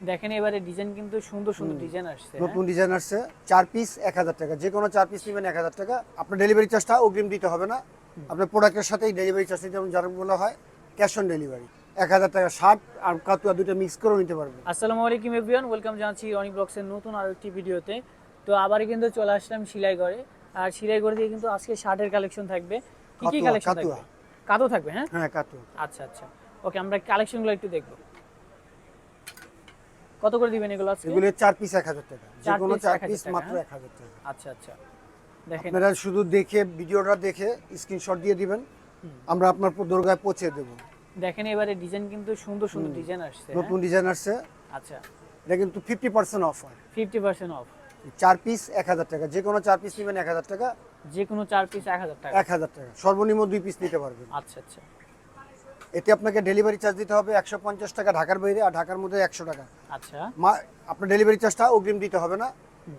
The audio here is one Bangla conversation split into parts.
দেখেন এবারে ডিজাইন কিন্তু সুন্দর সুন্দর ডিজাইন আসছে হ্যাঁ? নতুন ডিজাইন আসছে চার পিস এক হাজার টাকা। যে কোনো চার পিস নেবেন এক হাজার টাকা। আপনার ডেলিভারি চার্জটা অগ্রিম দিতে হবে না। আপনার প্রোডাক্টের সাথেই ডেলিভারি চার্জ যেমন যারা বলা হয় ক্যাশ অন ডেলিভারি এক হাজার টাকা শার্ট আর কাতুয়া দুটো মিক্স করে নিতে পারবেন। আসসালামু আলাইকুম এভরিওয়ান ওয়েলকাম জানাচ্ছি অনিক ব্লগসের নতুন আরও একটি ভিডিওতে। তো আবার কিন্তু চলে আসলাম সিলাইগড়ে আর সিলাইগড় থেকে কিন্তু আজকে শার্টের কালেকশন থাকবে। কি কি কালেকশন থাকবে? কাতো থাকবে হ্যাঁ? হ্যাঁ কাতুয়া আচ্ছা আচ্ছা। ওকে আমরা কালেকশনগুলো একটু দেখব। কত করে দিবেন এগুলো আজকে? এগুলো চার পিস এক হাজার টাকা। যে চার কোনো piece চার 1000 পিস মাত্র হ্যাঁ? এক হাজার টাকা। আচ্ছা আচ্ছা। দেখেন। আপনারা শুধু দেখে ভিডিওটা দেখে স্ক্রিনশট দিয়ে দিবেন। আমরা আপনার দুর্গায় পৌঁছে দেবো। দেখেন এবারে ডিজাইন কিন্তু সুন্দর সুন্দর ডিজাইন আসছে হ্যাঁ? নতুন ডিজাইন আসছে। আচ্ছা। এটা কিন্তু ফিফটি পার্সেন্ট অফ হয়। ফিফটি পার্সেন্ট অফ চার পিস এক হাজার টাকা। যে কোনো চার পিস নেবেন এক হাজার টাকা। যে কোনো চার পিস এক হাজার টাকা। এক হাজার টাকা। সর্বনিম্ন দুই পিস নিতে পারবেন। আচ্ছা আচ্ছা। এতে আপনাকে ডেলিভারি চার্জ দিতে হবে একশো পঞ্চাশ টাকা ঢাকার বাইরে আর ঢাকার মধ্যে একশো টাকা। আচ্ছা। মা আপনার ডেলিভারি চার্জটা অগ্রিম দিতে হবে না।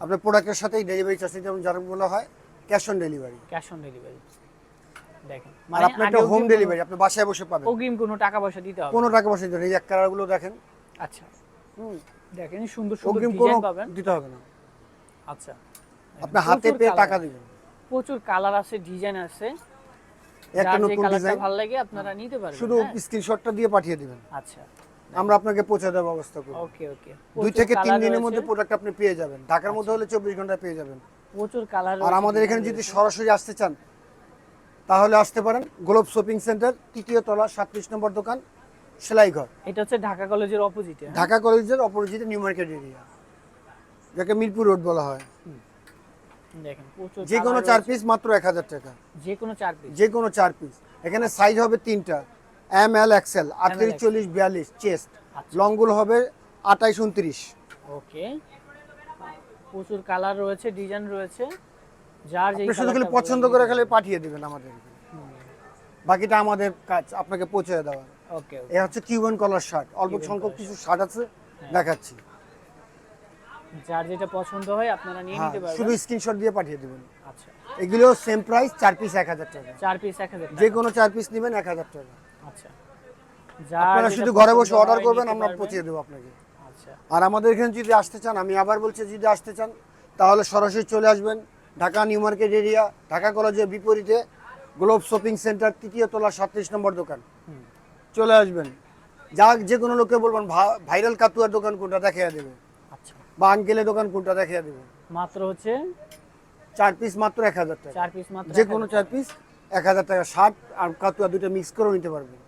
আপনার প্রোডাক্টের সাথেই ডেলিভারি চার্জ যেমন যারা বলা হয় cash on delivery cash on delivery দেখেন মানে আপনার একটা হোম ডেলিভারি আপনি বাসায় বসে পাবেন। অগ্রিম কোনো টাকা পয়সা দিতে হবে। কোনো টাকা পয়সা দিতে হবে না। এই এক কালারগুলো দেখেন। আচ্ছা। দেখেন সুন্দর সুন্দর ডিজাইন পাবেন। দিতে হবে না। আচ্ছা। আপনি হাতে পেয়ে টাকা। দিবেন। প্রচুর কালার আছে ডিজাইন আছে। একটা নতুন ডিজাইন ভালো লাগে আপনারা নিতে পারবেন শুধু হ্যাঁ? স্ক্রিনশটটা দিয়ে পাঠিয়ে দিবেন। আচ্ছা। আমরা আপনাকে পৌঁছে দেওয়ার ব্যবস্থা করব ওকে ওকে। দুই থেকে তিন দিনের মধ্যে প্রোডাক্ট আপনি পেয়ে যাবেন। ঢাকার মধ্যে হলে চব্বিশ ঘন্টায় পেয়ে যাবেন। প্রচুর কালার আর আমাদের এখানে যদি সরাসরি আসতে চান তাহলে আসতে পারেন গ্লোব শপিং সেন্টার তৃতীয় তলা সাতত্রিশ নম্বর দোকান সেলাই ঘর এটা হচ্ছে ঢাকা কলেজের অপোজিটে ঢাকা কলেজের অপোজিটে নিউ মার্কেট এরিয়া যাকে মিরপুর রোড বলা হয়। দেখেন প্রচুর যে কোনো চার পিস মাত্র এক হাজার টাকা। যে কোনো চার পিস যে কোনো চার পিস এখানে সাইজ হবে তিনটা। এম এল এক্সেল আটত্রিশ চল্লিশ বিয়াল্লিশ চেস্ট আচ্ছা। লংগুলো হবে আঠাইশ উনত্রিশ। ওকে। প্রচুর কালার রয়েছে ডিজাইন রয়েছে। যার যে শুধু খালি পছন্দ করে খালি পাঠিয়ে দিবেন আমাদের। বাকিটা আমাদের কাজ আপনাকে পৌঁছে দেওয়া। ওকে এ হচ্ছে কিউবান কলার শার্ট অল্প সংখ্যক কিছু শার্ট আছে হ্যাঁ। দেখাচ্ছি। যার যেটা পছন্দ হয় আপনারা নিয়ে হ্যাঁ, নিতে পারবেন। শুধু স্ক্রিনশট দিয়ে পাঠিয়ে দেবেন। আচ্ছা। এগুলো সেম প্রাইস চার পিস এক হাজার টাকা। চার পিস এক হাজার যে কোনো চার পিস নেবেন এক হাজার টাকা। আচ্ছা। আপনারা শুধু ঘরে বসে অর্ডার করবেন আমরা পৌঁছে দেবো আপনাকে। আচ্ছা। আর আমাদের এখানে যদি আসতে চান আমি আবার বলছি যদি আসতে চান তাহলে সরাসরি চলে আসবেন। Dhaka new market area Dhaka কলেজের বিপরীতে গ্লোব শপিং সেন্টার তৃতীয় তলা সাতত্রিশ নম্বর দোকান। চলে আসবেন। যা যে কোনো লোকে বলবেন ভাইরাল কাতুয়ার দোকান কোনটা দেখিয়ে দেবে। বা আঙ্কেলের দোকান কোনটা দেখিয়ে দেবে? মাত্র হচ্ছে? চার পিস মাত্র এক হাজার টাকা। চার পিস মাত্র যে কোনো চার পিস এক হাজার টাকা শার্ট আর কাতুয়া দুটো মিক্স করে নিতে পারবেন